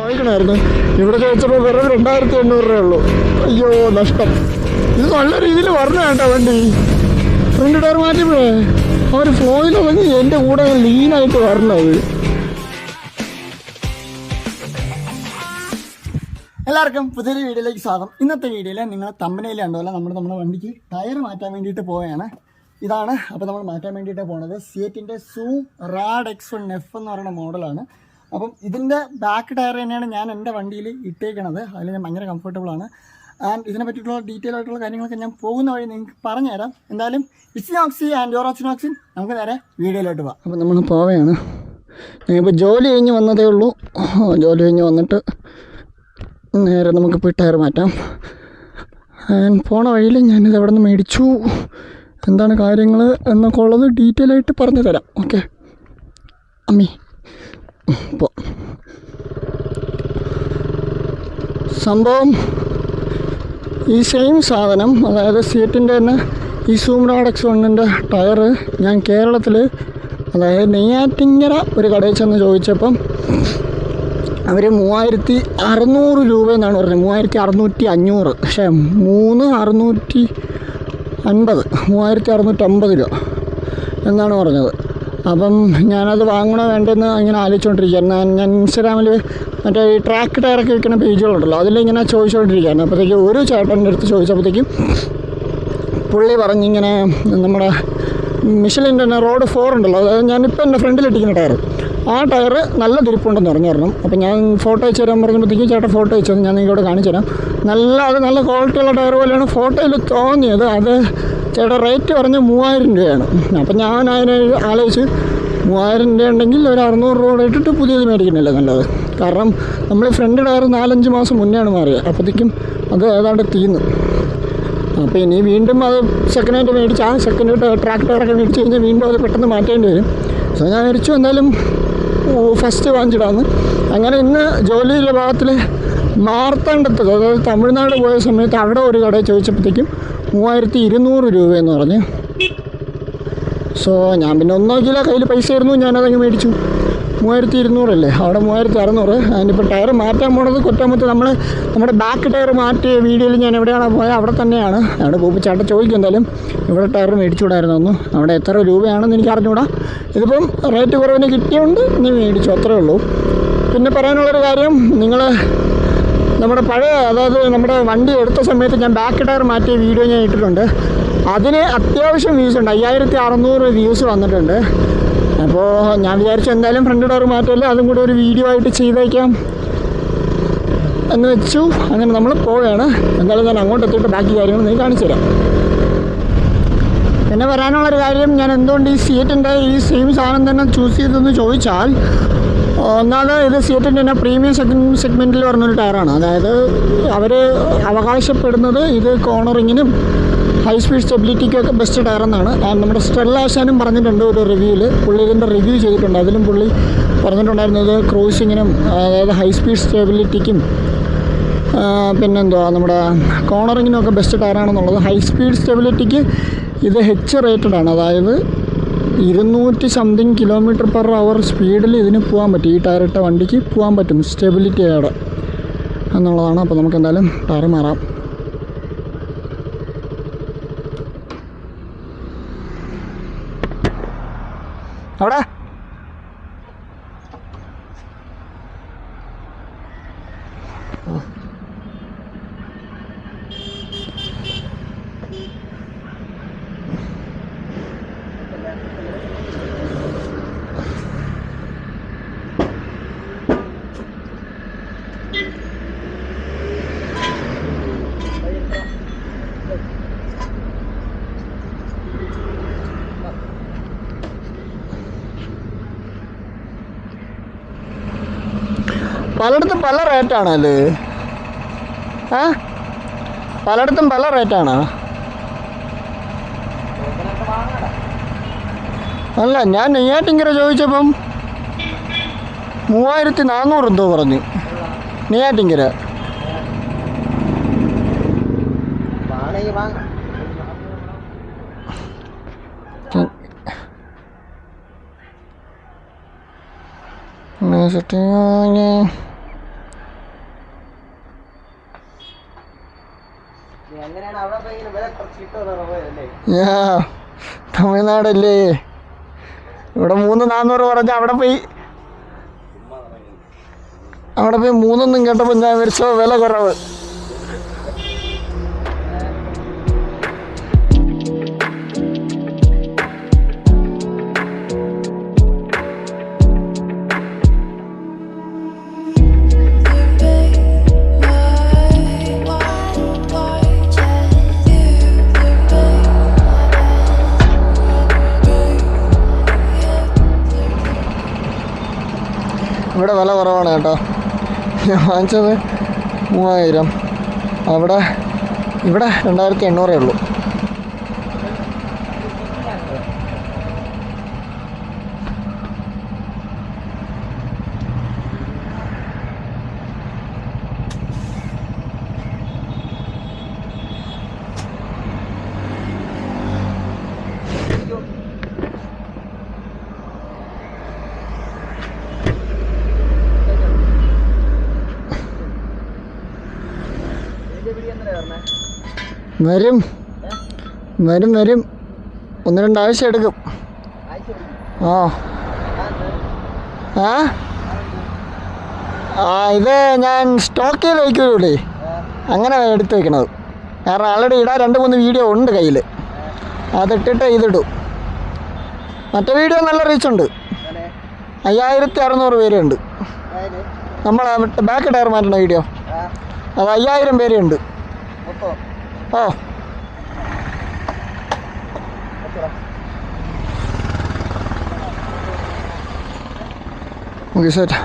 ചോദിക്കണമായിരുന്നു ഇവിടെ ചോദിച്ചപ്പോൾ വെറും രണ്ടായിരത്തി എണ്ണൂറ് രൂപയേ ഉള്ളൂ. അയ്യോ നഷ്ടം. ഇത് നല്ല രീതിയിൽ പറഞ്ഞു കേട്ടോ വണ്ടി. ഫ്രണ്ട് ടയർ മാറ്റിയപ്പോഴേ അവർ ഫ്ലോയിൽ വന്ന് എന്റെ കൂടെ ലീനായിട്ട് വരണത് എല്ലാവർക്കും പുതിയൊരു വീഡിയോയിലേക്ക് സ്വാഗതം. ഇന്നത്തെ വീഡിയോയിൽ നിങ്ങൾ തമ്പനയിൽ കണ്ടോല്ല നമ്മൾ നമ്മുടെ വണ്ടിക്ക് ടയർ മാറ്റാൻ വേണ്ടിയിട്ട് പോവുകയാണ്. ഇതാണ് അപ്പോൾ നമ്മൾ മാറ്റാൻ വേണ്ടിയിട്ട് പോണത്. സിയറ്റിന്റെ Zoom Rad X one F എന്ന് പറയുന്ന മോഡലാണ് അപ്പം ഇതിന്റെ ബാക്ക് ടയർ തന്നെയാണ് ഞാൻ എന്റെ വണ്ടിയിൽ ഇട്ടേക്കണത്. അതിൽ ഞാൻ ഭയങ്കര കംഫർട്ടബിൾ ആണ്. ആൻഡ് ഇതിനെ പറ്റിയിട്ടുള്ള ഡീറ്റെയിൽ ആയിട്ടുള്ള കാര്യങ്ങളൊക്കെ ഞാൻ പോകുന്ന വഴി നിങ്ങൾക്ക് പറഞ്ഞു തരാം എന്തായാലും ഇച്ചിനോക്സി ആൻഡ് യോറോച്ചിനോക്സിൻ നമുക്ക് നേരെ വീഡിയോയിലോട്ട് പോകാം അപ്പം നമ്മൾ പോവുകയാണ്. ഞാനിപ്പോൾ ജോലി കഴിഞ്ഞ് വന്നതേ ഉള്ളൂ. ജോലി കഴിഞ്ഞ് വന്നിട്ട് നേരെ നമുക്ക് പോയി ടയർ മാറ്റാം. ആൻഡ് പോണ വഴിയിൽ ഞാനിത് എവിടെ നിന്ന് മേടിച്ചു. എന്താണ് കാര്യങ്ങൾ എന്നൊക്കെ ഉള്ളത് ഡീറ്റെയിൽ ആയിട്ട് പറഞ്ഞു തരാം ഓക്കെ അമ്മി. സംഭവം ഈ സെയിം സാധനം അതായത് സീറ്റിന്റെ തന്നെ ഈ സൂംറാഡക്സ് വണ്ണിന്റെ ടയറ് ഞാൻ കേരളത്തിൽ അതായത് നെയ്യാറ്റിങ്ങര ഒരു കടയിൽ ചെന്ന് ചോദിച്ചപ്പം അവർ മൂവായിരത്തി അറുന്നൂറ് രൂപ എന്നാണ് പറഞ്ഞത്. മൂവായിരത്തി അറുന്നൂറ്റി അഞ്ഞൂറ്. പക്ഷേ മൂന്ന് അറുന്നൂറ്റി അൻപത് മൂവായിരത്തി അറുന്നൂറ്റമ്പത് രൂപ എന്നാണ് പറഞ്ഞത്. അപ്പം ഞാനത് വാങ്ങണോ വേണ്ടെന്ന് ഇങ്ങനെ ആലോചിച്ചുകൊണ്ടിരിക്കുകയാണ് ഞാൻ ഇൻസ്റ്റാഗ്രാമിൽ മറ്റേ ഈ ട്രാക്ക് ടയറൊക്കെ വിൽക്കുന്ന പേജുകളുണ്ടല്ലോ അതിലിങ്ങനെ ചോദിച്ചുകൊണ്ടിരിക്കുകയാണ് അപ്പോഴത്തേക്ക് ഒരു ചേട്ടന്റെ അടുത്ത് ചോദിച്ചപ്പോഴത്തേക്കും പുള്ളി പറഞ്ഞിങ്ങനെ നമ്മുടെ മിഷലിന്റെ തന്നെ റോഡ് ഫോർ ഉണ്ടല്ലോ അതായത് ഞാനിപ്പോൾ എന്റെ ഫ്രണ്ടിലിട്ടിരിക്കുന്ന ടയർ ആ ടയർ നല്ല തിരിപ്പുണ്ടെന്ന് പറഞ്ഞു തരണം. അപ്പോൾ ഞാൻ ഫോട്ടോ അയച്ചു തരാൻ പറഞ്ഞപ്പോഴത്തേക്കും ചേട്ടൻ ഫോട്ടോ അയച്ചു ഞാൻ നിങ്ങളോട് കാണിച്ചു തരാം. നല്ല അത് നല്ല ക്വാളിറ്റിയുള്ള ടയർ പോലെയാണ് ഫോട്ടോയിൽ തോന്നിയത്. അത് ചേട്ടൻ റേറ്റ് പറഞ്ഞാൽ മൂവായിരം രൂപയാണ്. അപ്പം ഞാൻ അതിനെ ആലോചിച്ച് മൂവായിരം രൂപ ഉണ്ടെങ്കിൽ ഒരു അറുന്നൂറ് രൂപ ഇട്ടിട്ട് പുതിയത് മേടിക്കണമല്ലോ നല്ലത്. കാരണം നമ്മൾ ഫ്രണ്ട് ടയർ നാലഞ്ച് മാസം മുന്നെയാണ് മാറിയത് അപ്പോഴത്തേക്കും അത് ഏതാണ്ട് തീർന്നു. അപ്പോൾ ഇനി വീണ്ടും അത് സെക്കൻഡ് ഹാൻഡ് മേടിച്ച് ആ സെക്കൻഡ് ട്രാക്ക് ടയറൊക്കെ മേടിച്ച് കഴിഞ്ഞാൽ വീണ്ടും അത് പെട്ടെന്ന് മാറ്റേണ്ടി വരും. സോ ഞാൻ മേടിച്ചു എന്തായാലും ഫസ്റ്റ് വാങ്ങിച്ചിടാന്ന്. അങ്ങനെ ഇന്ന് ജോലിയുടെ ഭാഗത്തിൽ മാർത്താണ്ടത്ത് അതായത് തമിഴ്നാട് പോയ സമയത്ത് അവിടെ ഒരു കടയിൽ ചോദിച്ചപ്പോഴത്തേക്കും മൂവായിരത്തി ഇരുന്നൂറ് രൂപയെന്ന് പറഞ്ഞു. സോ ഞാൻ പിന്നെ ഒന്നും നോക്കിയില്ല. കയ്യിൽ പൈസ ആയിരുന്നു ഞാനതങ്ങ് മേടിച്ചു. മൂവായിരത്തി ഇരുന്നൂറല്ലേ അവിടെ മൂവായിരത്തി അറുന്നൂറ് അതിനിപ്പോൾ ടയർ മാറ്റാൻ പോണത് കൊറ്റാമത്ത് നമ്മൾ നമ്മുടെ ബാക്ക് ടയർ മാറ്റിയ വീഡിയോയിൽ ഞാൻ എവിടെയാണോ പോയത് അവിടെ തന്നെയാണ്. അവിടെ പോകുമ്പോൾ ചേട്ടൻ ചോദിക്കും എന്തായാലും ഇവിടെ ടയർ മേടിച്ചുകൂടായിരുന്നു അവിടെ എത്ര രൂപയാണെന്ന് എനിക്ക് അറിഞ്ഞുകൂടാ ഇതിപ്പം റേറ്റ് കുറവിന് കിട്ടിയുണ്ട് നീ മേടിച്ചു. അത്രേ ഉള്ളൂ. പിന്നെ പറയാനുള്ളൊരു കാര്യം നിങ്ങൾ നമ്മുടെ പഴയ അതായത് നമ്മുടെ വണ്ടി എടുത്ത സമയത്ത് ഞാൻ ബാക്ക് ടയർ മാറ്റിയ വീഡിയോ ഞാൻ ഇട്ടിട്ടുണ്ട്. അതിന് അത്യാവശ്യം വ്യൂസ് ഉണ്ട്. അയ്യായിരത്തി അറുന്നൂറ് വ്യൂസ് വന്നിട്ടുണ്ട്. അപ്പോൾ ഞാൻ വിചാരിച്ചു എന്തായാലും ഫ്രണ്ട് ടയർ മാറ്റമല്ലേ അതും കൂടി ഒരു വീഡിയോ ആയിട്ട് ചെയ്തേക്കാം എന്ന് വെച്ചു. അങ്ങനെ നമ്മൾ പോവുകയാണ്. എന്തായാലും ഞാൻ അങ്ങോട്ട് എത്തിയിട്ട് ബാക്കി കാര്യങ്ങൾ നീ കാണിച്ചു തരാം. പിന്നെ വരാനുള്ളൊരു കാര്യം ഞാൻ എന്തുകൊണ്ട് ഈ സീറ്റിന്റെ ഈ സെയിം സാധനം തന്നെ ചൂസ് ചെയ്തതെന്ന് ചോദിച്ചാൽ ഒന്നാമത് ഇത് സീറ്റിന്റെ തന്നെ പ്രീമിയം സെഗ്മെന്റ് സെഗ്മെന്റിൽ പറഞ്ഞൊരു ടയറാണ്. അതായത് അവർ അവകാശപ്പെടുന്നത് ഇത് കോർണറിങ്ങിനും ഹൈ സ്പീഡ് സ്റ്റെബിലിറ്റിക്കൊക്കെ ബെസ്റ്റ് ടയർ എന്നാണ് നമ്മുടെ സ്റ്റെല്ലാശാനും പറഞ്ഞിട്ടുണ്ട് ഒരു റിവ്യൂവിൽ പുള്ളി ഇതിന്റെ റിവ്യൂ ചെയ്തിട്ടുണ്ട്. അതിലും പുള്ളി പറഞ്ഞിട്ടുണ്ടായിരുന്നത് ക്രൂസിങ്ങിനും അതായത് ഹൈ സ്പീഡ് സ്റ്റെബിലിറ്റിക്കും പിന്നെന്തുവാ നമ്മുടെ കോർണറിങ്ങിനൊക്കെ ബെസ്റ്റ് ടയറാണെന്നുള്ളത്. ഹൈ സ്പീഡ് സ്റ്റെബിലിറ്റിക്ക് ഇത് ഹെച്ച് റേറ്റഡ് ആണ്. അതായത് ഇരുന്നൂറ്റി സംതിങ് കിലോമീറ്റർ പെർ അവർ സ്പീഡിൽ ഇതിന് പോകാൻ പറ്റും. ഈ ടയറിട്ട വണ്ടിക്ക് പോകാൻ പറ്റും. സ്റ്റെബിലിറ്റി അവിടെ എന്നുള്ളതാണ്. അപ്പോൾ നമുക്ക് എന്തായാലും ടയർ മാറാം. അവിടെ? പലയിടത്തും പല റേറ്റാണ് അത് ആ? പലയിടത്തും പല റേറ്റാണ് അല്ല ഞാൻ നെയ്യാറ്റിങ്കര ചോദിച്ചപ്പം മൂവായിരത്തി നാന്നൂറ് എന്തോ പറഞ്ഞു. നെയ്യാറ്റിങ്കര സെറ്റിങ് അങ്ങനെയാണ് അവിടെ പോയി ഇങ്ങനെ വില കുറച്ച് കിട്ടുമെന്നാണ് പോയതല്ലേ യാ തമിഴ്നാടല്ലേ? ഇവിടെ മൂന്ന് നാന്നൂറ് പറഞ്ഞ അവിടെ പോയി. അവിടെ പോയി മൂന്നൊന്നും കേട്ടപ്പോൾ ഞാൻ വിളിച്ചോ വില കുറവ്. ഇവിടെ വില കുറവാണ് കേട്ടോ. ഞാൻ വാങ്ങിച്ചത് മൂവായിരം. അവിടെ ഇവിടെ രണ്ടായിരത്തി എണ്ണൂറേ ഉള്ളൂ. വരും. വരും വരും. ഒന്ന് രണ്ടാഴ്ച എടുക്കും. ആഴ്ച ആ. ആ? ആ ഇത് ഞാൻ സ്റ്റോക്ക് ചെയ്ത് വയ്ക്കൂലേ അങ്ങനെ എടുത്ത് വെക്കണത്. കാരണം ആൾറെഡി ഇടാൻ രണ്ട് മൂന്ന് വീഡിയോ ഉണ്ട് കയ്യിൽ അതിട്ടിട്ട് ഇതിടും. മറ്റേ വീഡിയോ നല്ല റീച്ചുണ്ട് ഉണ്ട്. അയ്യായിരത്തി അറുന്നൂറ് പേരുണ്ട് നമ്മളെ നമ്മൾ ബാക്ക് ടയർ മാറ്റുന്ന വീഡിയോ അത് അയ്യായിരം പേരുണ്ട് ഓ ഓക്കെ സെറ്റ്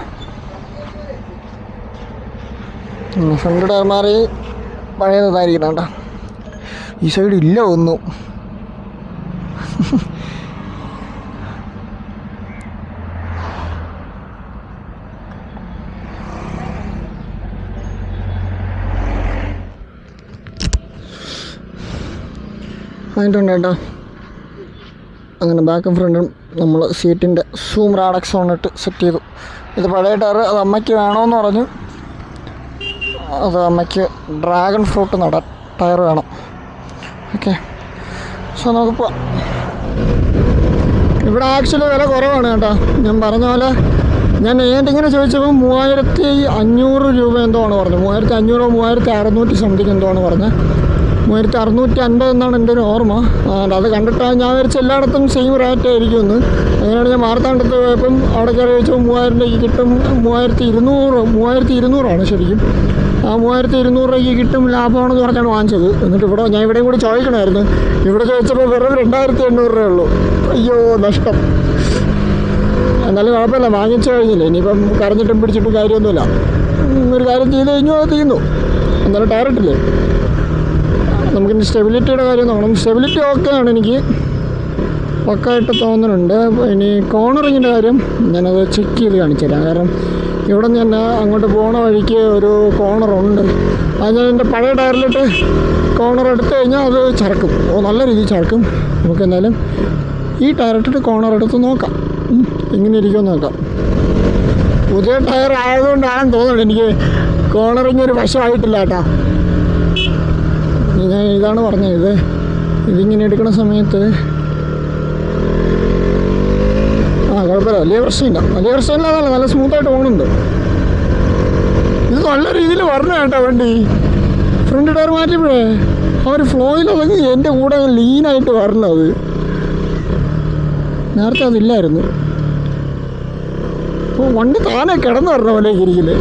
ഫ്രണ്ട് ടയർ മാറി പഴയതായിരിക്കണം കേട്ടോ. ഈ സൈഡ് ഇല്ല ഒന്നും. ആയിട്ടുണ്ട് കേട്ടോ അങ്ങനെ ബാക്കും ഫ്രണ്ടും നമ്മൾ സീറ്റിന്റെ സൂം റാഡക്സ് വന്നിട്ട് സെറ്റ് ചെയ്തു. ഇത് പഴയ ടയർ അത് അമ്മയ്ക്ക് വേണമെന്ന് പറഞ്ഞു. അത് അമ്മയ്ക്ക് ഡ്രാഗൺ ഫ്രൂട്ട് നട ടയർ വേണം. ഓക്കെ സോ നമുക്ക് പോവാം ഇവിടെ ആക്ച്വലി വില കുറവാണ് കേട്ടോ. ഞാൻ പറഞ്ഞ പോലെ ഞാൻ ഏതിങ്ങനെ ചോദിച്ചപ്പോൾ മൂവായിരത്തി അഞ്ഞൂറ് രൂപ എന്തോ ആണ് പറഞ്ഞത്. മൂവായിരത്തി അഞ്ഞൂറോ മൂവായിരത്തി അറുന്നൂറ്റി സംതിങ് എന്തോ ആണ് പറഞ്ഞത്. മൂവായിരത്തി അറുന്നൂറ്റി അൻപത് എന്നാണ് എന്റെ ഒരു ഓർമ്മ. അത് കണ്ടിട്ടാണ് ഞാൻ വിചാരിച്ച എല്ലായിടത്തും സെയിം റേറ്റ് ആയിരിക്കും എന്ന് അങ്ങനെയാണ് ഞാൻ മാർത്താണ്ടത്ത് പോയപ്പം അവിടെ കയറി വെച്ചപ്പോൾ മൂവായിരം രൂപയ്ക്ക് കിട്ടും മൂവായിരത്തി ഇരുന്നൂറ് മൂവായിരത്തി ഇരുന്നൂറാണ് ശരിക്കും. ആ മൂവായിരത്തി ഇരുന്നൂറ് രൂപയ്ക്ക് കിട്ടും ലാഭമാണെന്ന് പറഞ്ഞാണ് വാങ്ങിച്ചത്. എന്നിട്ട് ഇവിടെ ഞാൻ ഇവിടെയും കൂടി ചോദിക്കണമായിരുന്നു. ഇവിടെ ചോദിച്ചപ്പോൾ വെറും രണ്ടായിരത്തി എണ്ണൂറ് രൂപയേ ഉള്ളൂ. അയ്യോ നഷ്ടം. എന്നാലും കുഴപ്പമില്ല വാങ്ങിച്ചു കഴിഞ്ഞില്ലേ? ഇനിയിപ്പം കരഞ്ഞിട്ടും പിടിച്ചിട്ടും കാര്യമൊന്നുമില്ല. ഒരു കാര്യം ചെയ്ത് കഴിഞ്ഞു അത് തീർന്നു. എന്നാലും ടയറിട്ടില്ലേ നമുക്കിനി സ്റ്റെബിലിറ്റിയുടെ കാര്യം നോക്കണം. സ്റ്റെബിലിറ്റി ആണ് എനിക്ക്. പക്കായിട്ട് തോന്നുന്നുണ്ട്. ഇനി കോർണറിങ്ങിന്റെ കാര്യം ഞാനത് ചെക്ക് ചെയ്ത് കാണിച്ചു തരാം. കാരണം ഇവിടെ ഞാൻ അങ്ങോട്ട് പോണ വഴിക്ക് ഒരു കോർണറുണ്ട് അത് ഞാൻ എന്റെ പഴയ ടയറിലിട്ട് കോർണർ എടുത്തു കഴിഞ്ഞാൽ അത് ചരക്കും. ഓ നല്ല രീതിയിൽ ചരക്കും. നമുക്ക് എന്തായാലും ഈ ടയറിട്ടിട്ട് കോർണർ എടുത്ത് നോക്കാം. എങ്ങനെ ഇരിക്കുമെന്ന് നോക്കാം. പുതിയ ടയർ ആയതുകൊണ്ടാണെന്ന് തോന്നുന്നുണ്ട് എനിക്ക് കോർണറിങ് ഒരു വശമായിട്ടില്ല കേട്ടോ. ഞാൻ ഇതാണ് പറഞ്ഞത്. ഇത് ഇതിങ്ങനെ എടുക്കുന്ന സമയത്ത് ആ കുഴപ്പമില്ല. വലിയ പ്രശ്നമില്ല. വലിയ പ്രശ്നമില്ല അതല്ല നല്ല സ്മൂത്തായിട്ട് പോകുന്നുണ്ട്. ഇത് നല്ല രീതിയിൽ വരണ കേട്ടോ വണ്ടി. ഫ്രണ്ട് ടയർ മാറ്റിയപ്പോഴേ ആ ഒരു ഫ്ലോയിൽ അതൊക്കെ എന്റെ കൂടെ ലീനായിട്ട് വരണത് നേരത്തെ അതില്ലായിരുന്നു. അപ്പോൾ വണ്ടി താനെ കിടന്നു വരണം പോലെ ഇരിക്കില്ലേ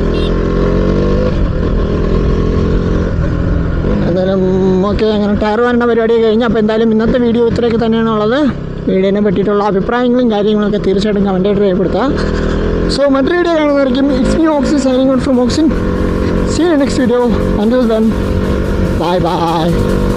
എന്തായാലും ഓക്കെ അങ്ങനെ ടയർ വരേണ്ട പരിപാടി കഴിഞ്ഞ് അപ്പോൾ എന്തായാലും ഇന്നത്തെ വീഡിയോ ഇത്രയൊക്കെ തന്നെയാണ് ഉള്ളത് വീഡിയോനെ പറ്റിയിട്ടുള്ള അഭിപ്രായങ്ങളും കാര്യങ്ങളൊക്കെ തീർച്ചയായിട്ടും കമന്റായിട്ട് രേഖപ്പെടുത്തുക. സോ മറ്റൊരു video കാണുന്നതായിരിക്കും. It's me Oxin signing out from Oxin see next video until then bye bye